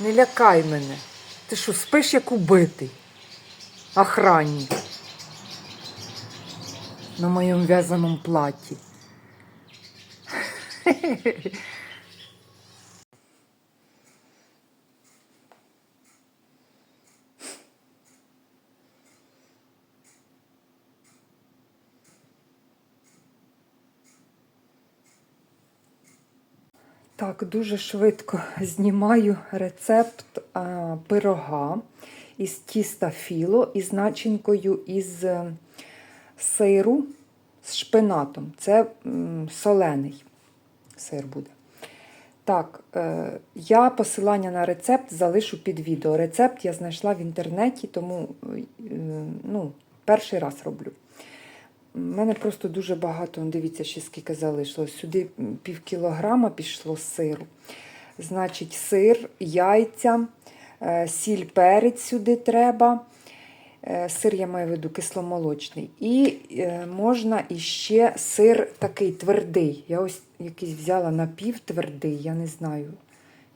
Не лякай мене. Ти що, спиш як убитий? Охранник. На моєму в'язаному платі. Так, дуже швидко знімаю рецепт а, пирога із тіста філо із начинкою із е, сиру з шпинатом. Це м, солений сир буде. Так, е, я посилання на рецепт залишу під відео. Рецепт я знайшла в інтернеті, тому е, ну, перший раз роблю. У мене просто дуже багато, дивіться, ще скільки залишилось. Сюди пів кілограма пішло сиру. Значить, сир, яйця, е, сіль, перець сюди треба. Е, Сир я маю в виду кисломолочний. І е, можна іще сир такий твердий. Я ось якийсь взяла напівтвердий, я не знаю,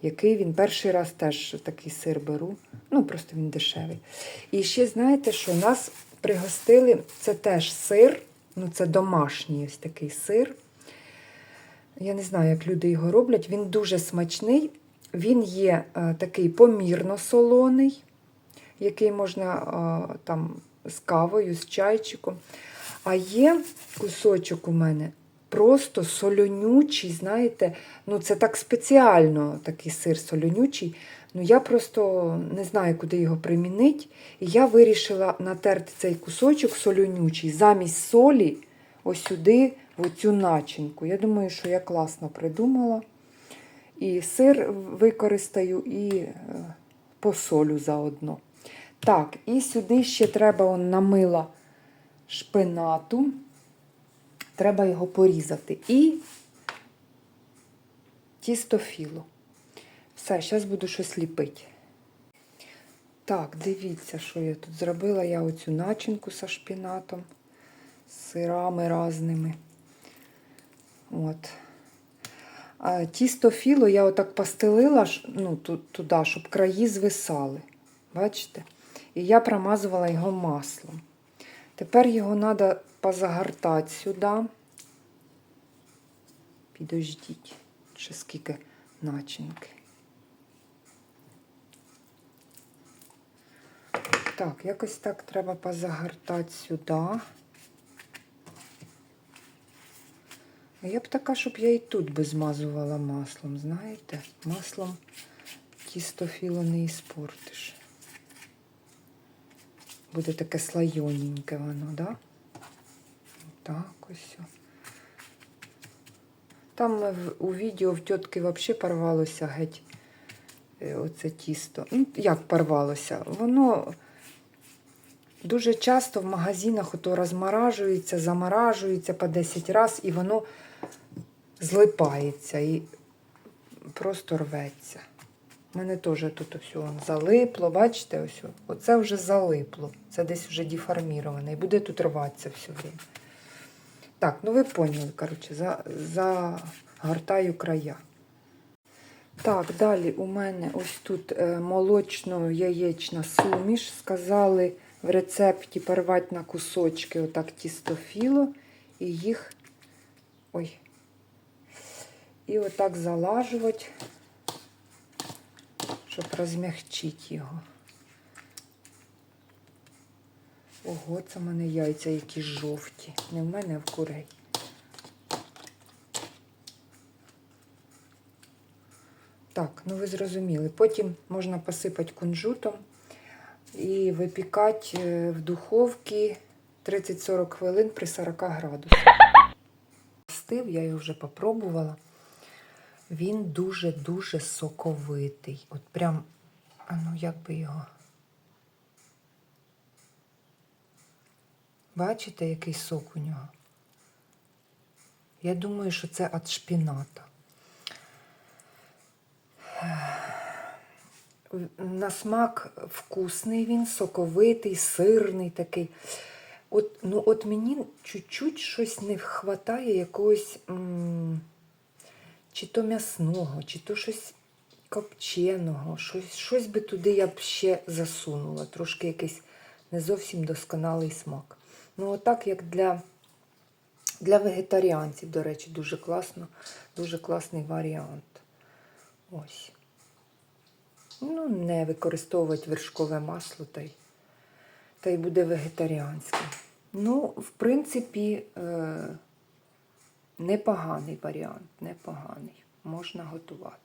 який він. Перший раз теж такий сир беру. Ну, просто він дешевий. І ще знаєте, що нас пригостили, це теж сир, ну це домашній ось такий сир. Я не знаю, як люди його роблять. Він дуже смачний. Він є е, такий помірно солоний, який можна е, там з кавою, з чайчиком. А є кусочок у мене просто солонючий, знаєте, ну це так спеціально такий сир солонючий. Ну я просто не знаю, куди його примінити. І я вирішила натерти цей кусочок солонючий замість солі ось сюди, в оцю начинку. Я думаю, що я класно придумала. І сир використаю, і е, посолю заодно. Так, і сюди ще треба он, намила шпинату. Треба його порізати. І тісто філо. Все, зараз буду щось ліпити. Так, дивіться, що я тут зробила. Я оцю начинку зі шпінатом, з сирами разними. От. А тісто філо я отак постелила ну, туди, щоб краї звисали. Бачите? І я промазувала його маслом. Тепер його треба позагортати сюди. Підождіть, ще скільки начинки. Так, якось так треба позагортати сюди. Я б така, щоб я і тут би змазувала маслом, знаєте? Маслом тісто філо не іспортиш. Буде таке слайоненьке воно, да? Так ось. Там у відео в тітки взагалі порвалося геть е, оце тісто. Ну, як порвалося? Воно дуже часто в магазинах ото розморажується, заморажується по 10 разів, і воно злипається і просто рветься. У мене теж тут ось он залипло, бачите, ось оце вже залипло. Це десь вже деформіроване і буде тут рватися все время. Так, ну ви поняли, коротше, за, загортаю края. Так, далі у мене ось тут е, молочно-яєчна суміш. Сказали в рецепті порвати на кусочки отак тістофіло і їх. Ой. І отак залажувати, щоб розмягчити його. Ого, це в мене яйця які жовті. Не в мене, а в курей. Так, ну ви зрозуміли. Потім можна посипати кунжутом і випікати е, в духовці 30-40 хвилин при 40 градусах. Стив, я його вже попробувала. Він дуже-дуже соковитий. От прям, а ну як би його. Бачите, який сок у нього? Я думаю, що це від шпіната. На смак вкусний він, соковитий, сирний такий. От, ну, от мені чуть-чуть щось не вистачає якогось м, чи то м'ясного, чи то щось копченого. Щось, щось би туди я б ще засунула. Трошки якийсь не зовсім досконалий смак. Ну, отак, як для, для вегетаріанців, до речі, дуже класно, дуже класний варіант. Ось. Ну, не використовувати вершкове масло, та й, та й буде вегетаріанське. Ну, в принципі, е, непоганий варіант, непоганий. Можна готувати.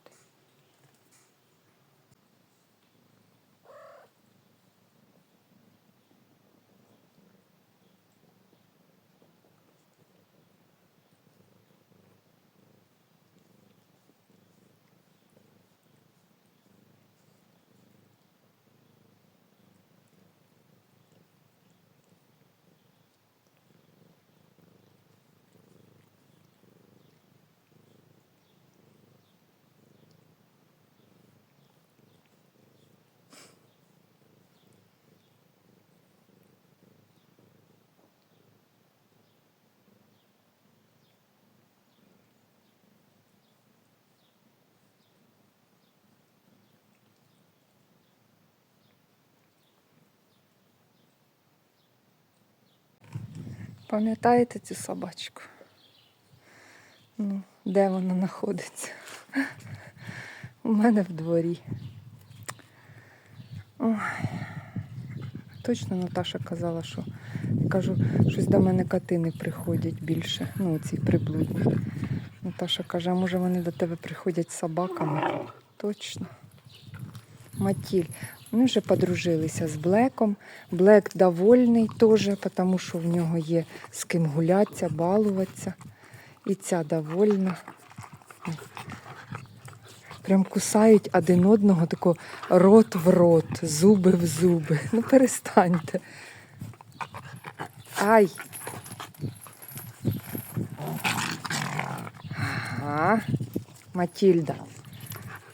Пам'ятаєте цю собачку? Ну, де вона знаходиться? У мене в дворі. Ой. Точно Наташа казала, що кажу, щось до мене коти приходять більше. Ну, ці приблудні. Наташа каже, а може вони до тебе приходять собаками? Точно. Матіль. Вони вже подружилися з Блеком. Блек довольний теж, тому що в нього є з ким гулятися, балуватися. І ця довольна. Прям кусають один одного тако рот в рот, зуби в зуби. Ну перестаньте. Ай. Ага. Матільда.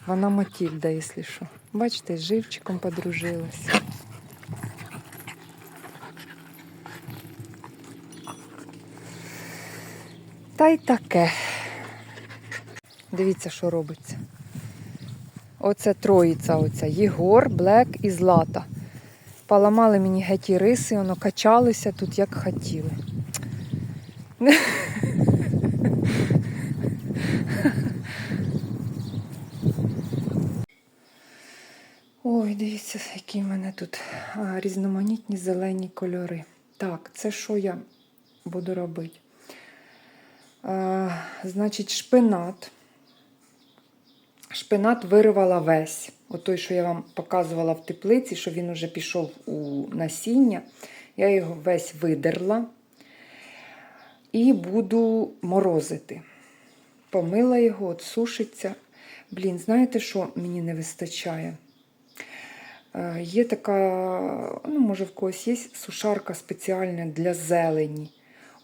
Вона Матільда, якщо що. Бачите, з живчиком подружилася. Та й таке. Дивіться, що робиться. Оце троїця, оця Єгор, Блек і Злата. Поламали мені геть і риси, воно качалися тут як хотіли. Ой, дивіться, які в мене тут різноманітні зелені кольори. Так, це що я буду робити? А, значить, шпинат. Шпинат виривала весь. От той, що я вам показувала в теплиці, що він уже пішов у насіння. Я його весь видерла і буду морозити. Помила його, от сушиться. Блін, знаєте, що мені не вистачає? Е, Є така, ну, може, в когось є сушарка спеціальна для зелені.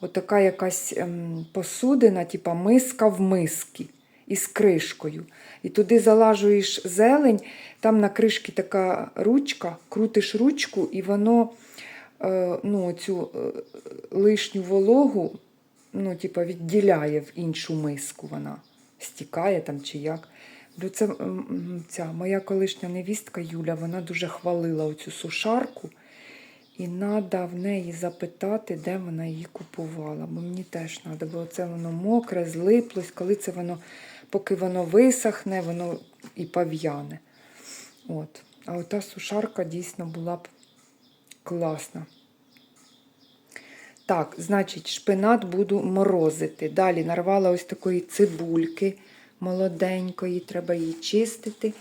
Отака якась ем, посудина, типа миска в миски із кришкою. І туди залажуєш зелень, там на кришці така ручка, крутиш ручку, і воно е, ну, цю е, лишню вологу ну, типа, відділяє в іншу миску. Вона стікає там чи як. Це ця моя колишня невістка Юля, вона дуже хвалила оцю сушарку. І треба в неї запитати, де вона її купувала. Бо мені теж треба, бо це воно мокре, злиплось, коли це воно, поки воно висохне, воно і пав'яне. От. А ота сушарка дійсно була б класна. Так, значить, шпинат буду морозити. Далі нарвала ось такої цибульки молоденької, треба її чистити.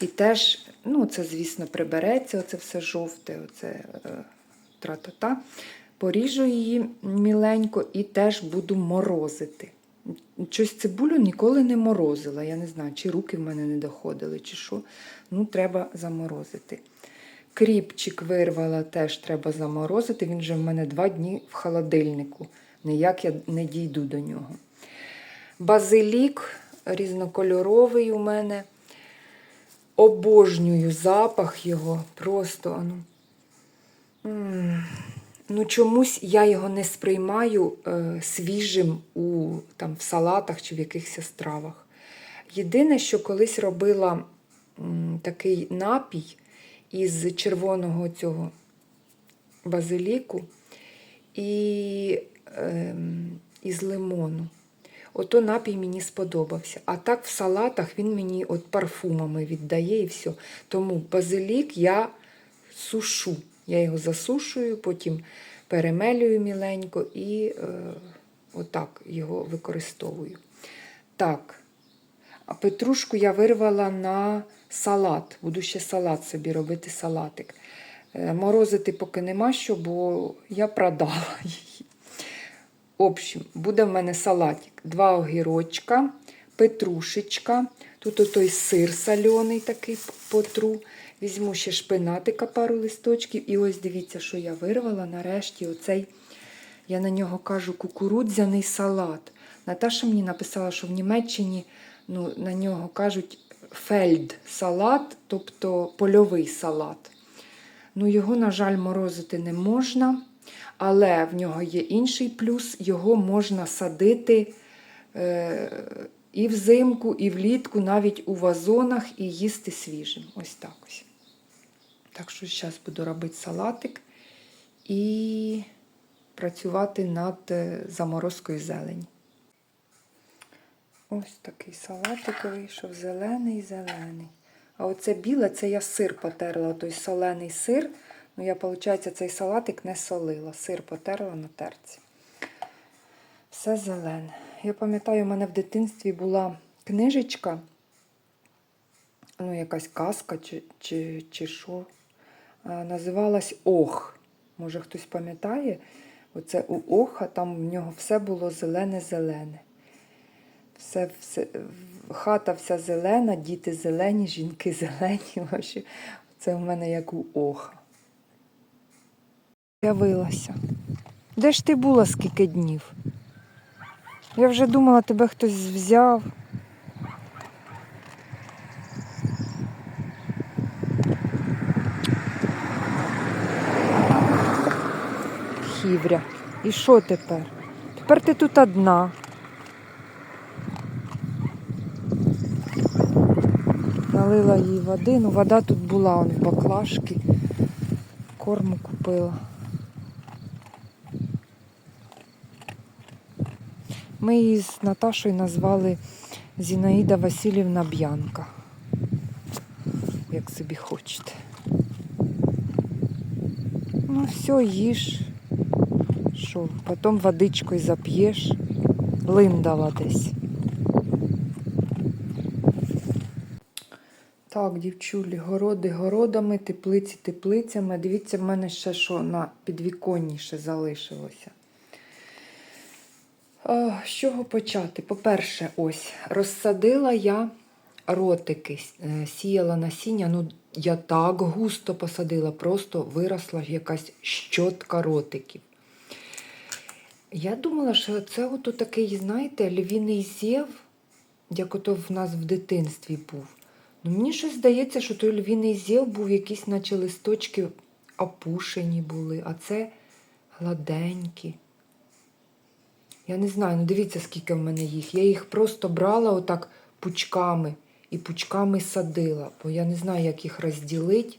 І теж, ну, це, звісно, прибереться, оце все жовте, оце е, тра-та-та. Поріжу її міленько і теж буду морозити. Щось цибулю ніколи не морозила. Я не знаю, чи руки в мене не доходили, чи що. Ну, треба заморозити. Кріпчик вирвала, теж треба заморозити. Він вже в мене два дні в холодильнику. Ніяк я не дійду до нього. Базилік різнокольоровий у мене. Обожнюю запах його. Просто ану. М, Ну, чомусь я його не сприймаю е, свіжим у, там, в салатах чи в якихось стравах. Єдине, що колись робила м, такий напій із червоного цього базиліку і ем, із лимону. Ото напій мені сподобався. А так в салатах він мені от парфумами віддає і все. Тому базилік я сушу. Я його засушую, потім перемелюю міленько і е, отак його використовую. Так, а петрушку я вирвала на салат. Буду ще салат собі робити салатик. Е, Морозити поки нема що, бо я продала її. Общем, буде в мене салатик. Два огірочка, петрушечка. Тут отой сир сальоний такий потру. Візьму ще шпинатика пару листочків. І ось дивіться, що я вирвала нарешті оцей, я на нього кажу, кукурудзяний салат. Наташа мені написала, що в Німеччині ну, на нього кажуть фельд-салат, тобто польовий салат. Ну, його, на жаль, морозити не можна, але в нього є інший плюс, його можна садити е, і взимку, і влітку, навіть у вазонах, і їсти свіжим. Ось так ось. Так що зараз буду робити салатик і працювати над е, заморозкою зелені. Ось такий салатик вийшов, зелений, зелений. А оце біле, це я сир потерла, той солений сир. Ну, я, виходить, цей салатик не солила. Сир потерла на терці. Все зелене. Я пам'ятаю, у мене в дитинстві була книжечка, ну, якась казка чи, чи, чи що. Називалась Ох. Може, хтось пам'ятає? Оце у Оха, там в нього все було зелене-зелене. Все, все, хата вся зелена, діти зелені, жінки зелені. Це в мене як у оха. Явилася. Де ж ти була скільки днів? Я вже думала, тебе хтось взяв. Хівря. І що тепер? Тепер ти тут одна. Налила їй води. Ну, вода тут була он в баклажці. Корму купила. Ми її з Наташою назвали Зінаїда Васильівна Б'янка. Як собі хочете. Ну, все, їж. Що, потім водичкою зап'єш. Линдала десь. Так, дівчулі, городи городами, теплиці теплицями. Дивіться, в мене ще що на підвіконні ще залишилося. А, З чого почати? По-перше, ось розсадила я ротики, е, сіяла насіння. Ну, я так густо посадила, просто виросла якась щотка ротиків. Я думала, що це ото такий, знаєте, львіний зєв, як ото в нас в дитинстві був. Ну, мені щось здається, що той львіний зєв був якісь, наче листочки опушені були, а це гладенькі. Я не знаю, ну дивіться, скільки в мене їх. Я їх просто брала отак пучками і пучками садила, бо я не знаю, як їх розділити.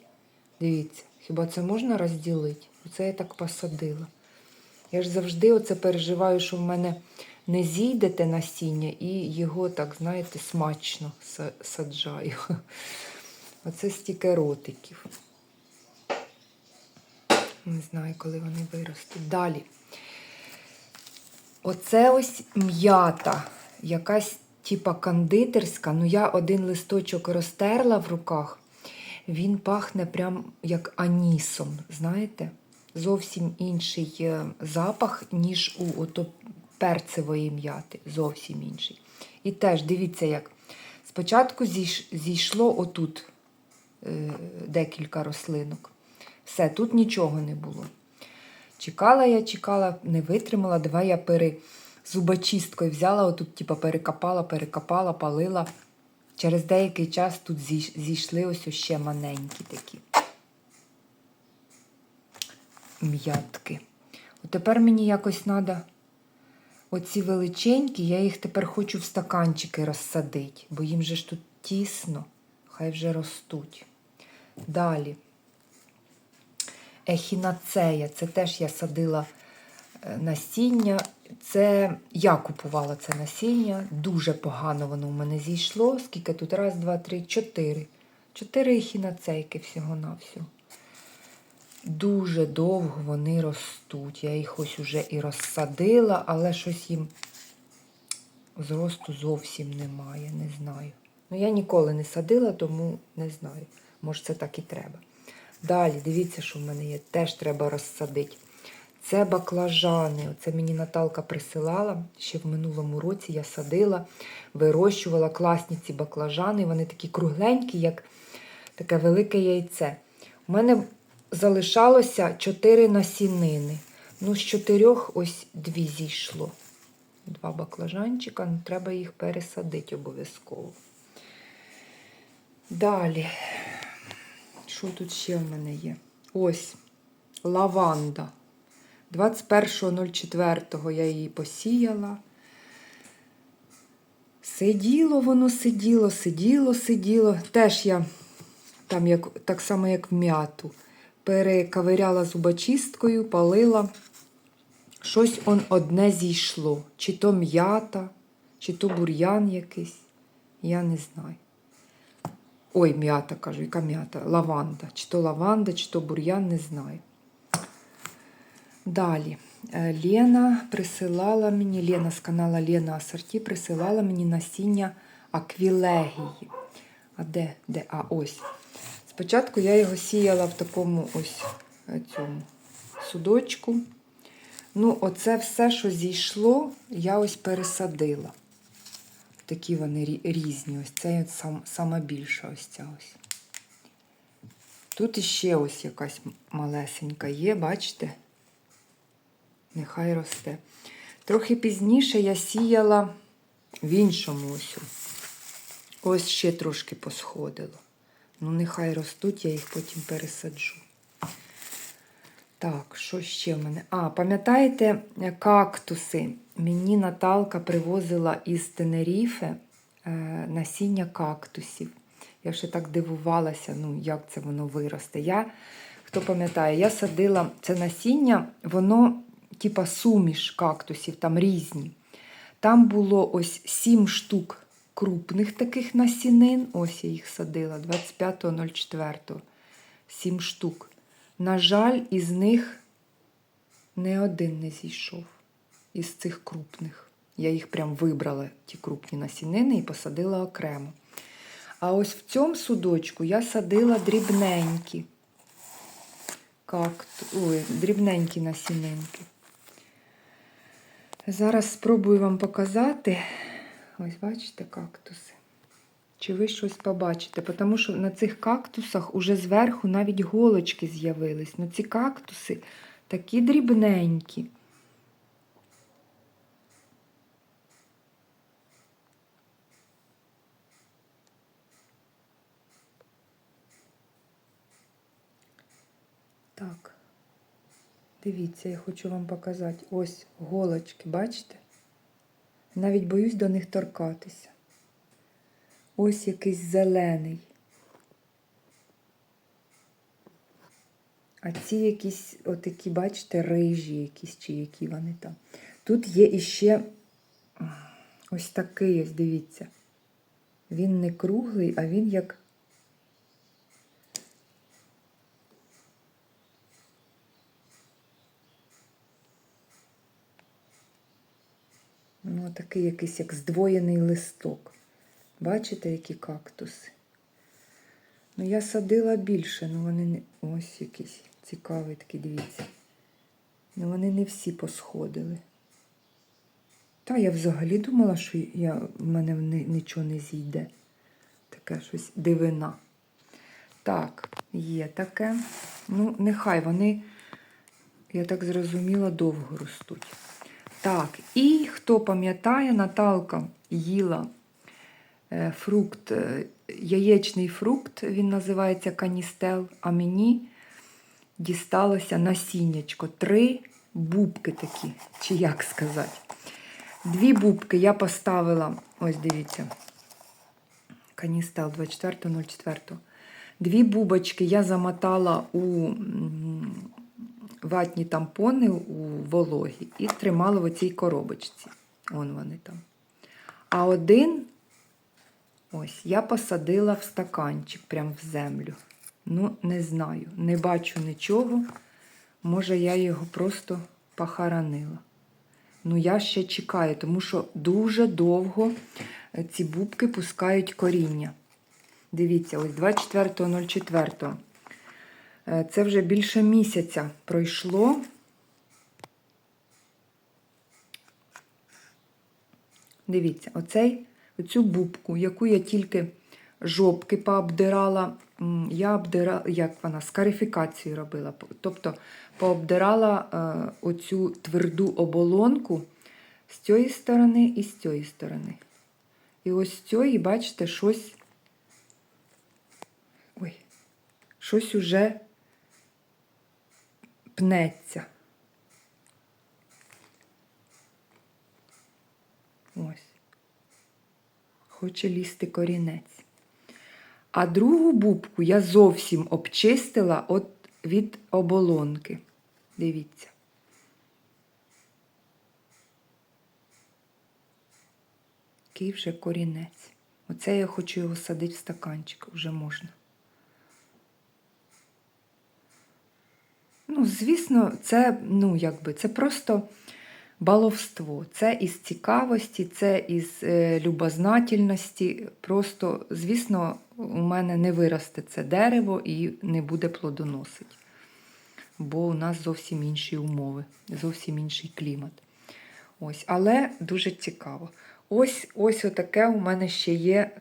Дивіться, хіба це можна розділити? Оце я так посадила. Я ж завжди оце переживаю, що в мене не зійде те насіння і його, так, знаєте, смачно саджаю. Оце стільки ротиків. Не знаю, коли вони виростуть. Далі. Оце ось м'ята, якась типа кондитерська. Ну, я один листочок розтерла в руках. Він пахне прям як анісом, знаєте? Зовсім інший е, запах, ніж у ото перцевої м'яти. Зовсім інший. І теж дивіться, як спочатку зійш- зійшло отут е, декілька рослинок. Все, тут нічого не було. Чекала я, чекала, не витримала. Давай я пере зубочисткою взяла, отут, типа, перекопала, перекопала, палила. Через деякий час тут зійшли ось ще маленькі такі м'ятки. От тепер мені якось треба оці величенькі, я їх тепер хочу в стаканчики розсадити, бо їм же ж тут тісно. Хай вже ростуть. Далі. Ехінацея. Це теж я садила е, насіння. Це я купувала це насіння. Дуже погано воно в мене зійшло. Скільки тут? Раз, два, три, чотири. Чотири ехінацейки всього-навсього. Дуже довго вони ростуть. Я їх ось уже і розсадила, але щось їм зросту зовсім немає, не знаю. Ну, я ніколи не садила, тому не знаю. Може, це так і треба. Далі, дивіться, що в мене є. Теж треба розсадити. Це баклажани. Оце мені Наталка присилала. Ще в минулому році я садила, вирощувала класні ці баклажани. Вони такі кругленькі, як таке велике яйце. У мене залишалося чотири насінини. Ну, з чотирьох ось дві зійшло. Два баклажанчика, ну треба їх пересадити обов'язково. Далі. Що тут ще в мене є? Ось лаванда. 21.04 я її посіяла. Сиділо воно, сиділо, сиділо, сиділо. Теж я там як, так само, як в м'яту. Перековиряла зубочисткою, палила. Щось он одне зійшло. Чи то м'ята, чи то бур'ян якийсь. Я не знаю. Ой, м'ята кажу, яка м'ята? Лаванда. Чи то лаванда, чи то бур'ян, не знаю. Далі. Е, Лена присилала мені, Лена з канала Лена Асорті присилала мені насіння аквілегії. А де? Де? А ось. Спочатку я його сіяла в такому ось е, цьому судочку. Ну, оце все, що зійшло, я ось пересадила. Такі вони різні. Ось це сам, сама більша ось ця ось. Тут іще ось якась малесенька є, бачите? Нехай росте. Трохи пізніше я сіяла в іншому ось. Ось ще трошки посходило. Ну, нехай ростуть, я їх потім пересаджу. Так, що ще в мене? А, пам'ятаєте кактуси? Мені Наталка привозила із Тенеріфе е, насіння кактусів. Я ще так дивувалася, ну, як це воно виросте. Я, хто пам'ятає, я садила це насіння, воно, типа суміш кактусів, там різні. Там було ось сім штук крупних таких насінин. Ось я їх садила 25.04. Сім штук. На жаль, із них не один не зійшов. Із цих крупних. Я їх прям вибрала, ті крупні насінини, і посадила окремо. А ось в цьому судочку я садила дрібненькі. Какт... Ой, дрібненькі насінинки. Зараз спробую вам показати. Ось бачите кактуси. Чи ви щось побачите? Тому що на цих кактусах уже зверху навіть голочки з'явились. Ну ці кактуси такі дрібненькі. Так, дивіться, я хочу вам показати. Ось голочки, бачите? Навіть боюсь до них торкатися. Ось якийсь зелений. А ці якісь, отакі, бачите, рижі якісь, чи які вони там. Тут є іще ось такий, ось дивіться. Він не круглий, а він як. Ну, такий якийсь як здвоєний листок. Бачите, які кактуси? Ну, я садила більше, ну вони не. Ось якийсь цікавий такий, дивіться. Ну, вони не всі посходили. Та я взагалі думала, що я, в мене нічого не зійде. Таке щось дивина. Так, є таке. Ну, нехай вони, я так зрозуміла, довго ростуть. Так, і хто пам'ятає, Наталка їла е, фрукт, е, яєчний фрукт, він називається каністел, а мені дісталося насіннячко. Три бубки такі, чи як сказати. Дві бубки я поставила, ось дивіться, Каністел 24.04. Дві бубочки я замотала у ватні тампони у вологі і тримала в оцій коробочці. Вон вони там. А один ось я посадила в стаканчик прямо в землю. Ну, не знаю, не бачу нічого. Може, я його просто похоронила. Ну, я ще чекаю, тому що дуже довго е, ці бубки пускають коріння. Дивіться, ось 24.04. Е, Це вже більше місяця пройшло. Дивіться, оцей, оцю бубку, яку я тільки жопки пообдирала, я обдирала, як вона, скарифікацію робила. Тобто пообдирала е, оцю тверду оболонку з цієї сторони і з цієї сторони. І ось з цієї, бачите, щось. Ой, щось уже пнеться. Ось. Хоче лізти корінець. А другу бубку я зовсім обчистила от від оболонки. Дивіться. Який вже корінець. Оце я хочу його садити в стаканчик, вже можна. Звісно, це, ну, якби, це просто баловство. Це із цікавості, це із е, любознательності. Просто, звісно, у мене не виросте це дерево і не буде плодоносити. Бо у нас зовсім інші умови, зовсім інший клімат. Ось, але дуже цікаво. Ось ось отаке у мене ще є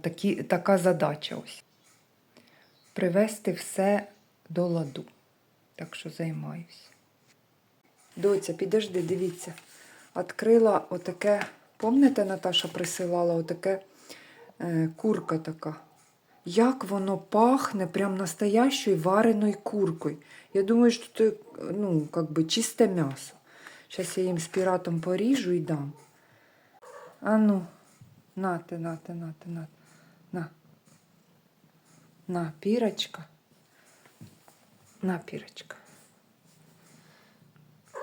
такі, така задача. ось. Привести все до ладу. Так що займаюся. Доця, підожди, дивіться. Открила отаке, пам'ятаєте, Наташа присилала отаке е, курка така. Як воно пахне прям настоящою вареною куркою. Я думаю, що це ну, как бы чисте м'ясо. Зараз я їм з піратом поріжу і дам. А ну, нате, нате, нате, нате. На. На, пірочка. На, пірочка.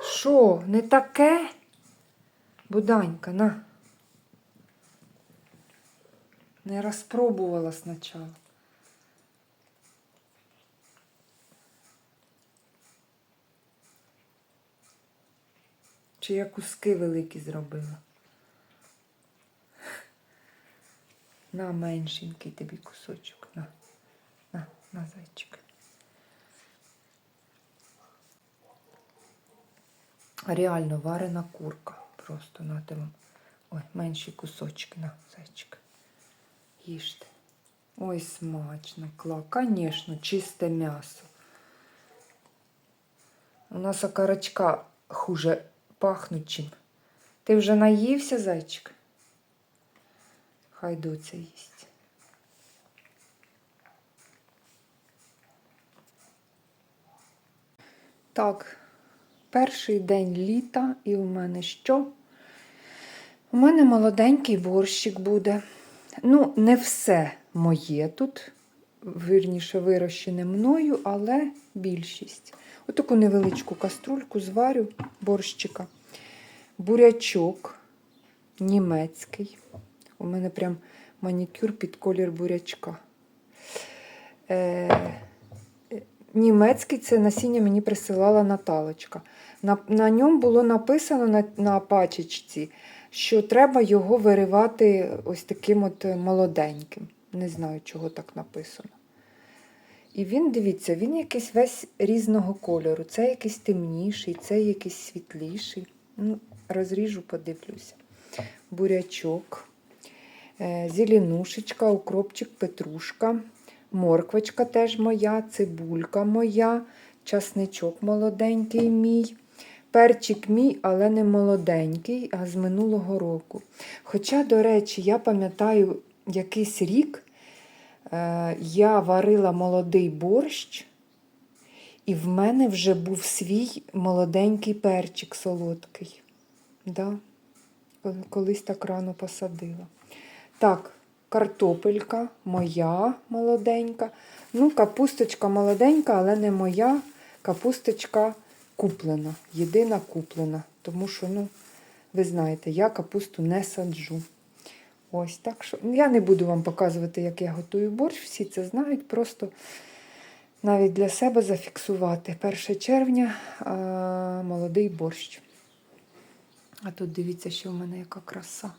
Що, не таке? Буданька, на. Не розпробувала спочатку. Чи я куски великі зробила? На меншенький тобі кусочок. На, зайчик. Реально варена курка. Просто на тебе. Ой, менші кусочки, на, зайчик. Їжте. Ой, смачно, кла. Конечно, чисте м'ясо. У нас окорочка хуже пахнуть чим. Ти вже наївся, зайчик? Хай доця їсть. Так, перший день літа, і у мене що? У мене молоденький борщик буде. Ну, не все моє тут, вірніше, вирощене мною, але більшість. Отаку невеличку каструльку зварю борщика. Бурячок німецький. У мене прям манікюр під колір бурячка. Е, німецький це насіння мені присилала Наталочка. На, на ньому було написано на, на пачечці, що треба його виривати ось таким от молоденьким. Не знаю, чого так написано. І він, дивіться, він якийсь весь різного кольору. Це якийсь темніший, це якийсь світліший. Ну, розріжу, подивлюся. Бурячок, е, зеленушечка, укропчик, петрушка, морквочка теж моя, цибулька моя, часничок молоденький мій. Перчик мій, але не молоденький, а з минулого року. Хоча, до речі, я пам'ятаю якийсь рік е, я варила молодий борщ, і в мене вже був свій молоденький перчик солодкий. Да. Колись так рано посадила. Так, картопелька моя молоденька. Ну, капусточка молоденька, але не моя. Капусточка куплена. Єдина куплена. Тому що, ну, ви знаєте, я капусту не саджу. Ось так що. ну, Я не буду вам показувати, як я готую борщ. Всі це знають. Просто навіть для себе зафіксувати. 1 червня а, молодий борщ. А тут дивіться, що в мене яка краса.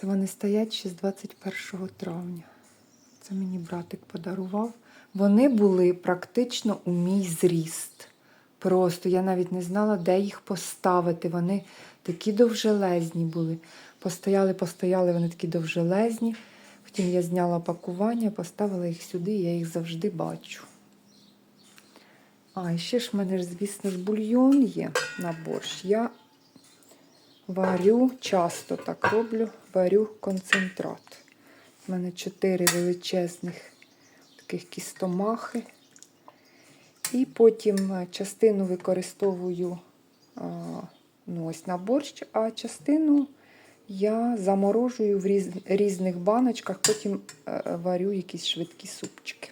Це вони стоять ще з 21 травня. Це мені братик подарував. Вони були практично у мій зріст. Просто я навіть не знала, де їх поставити. Вони такі довжелезні були. Постояли, постояли, вони такі довжелезні. Потім я зняла пакування, поставила їх сюди, я їх завжди бачу. А, і ще ж в мене звісно ж, бульйон є на борщ. Я варю, часто так роблю, варю концентрат. У мене чотири величезних таких кістомахи. І потім е, частину використовую ну, ось на борщ, а частину я заморожую в різних баночках, потім е, варю якісь швидкі супчики.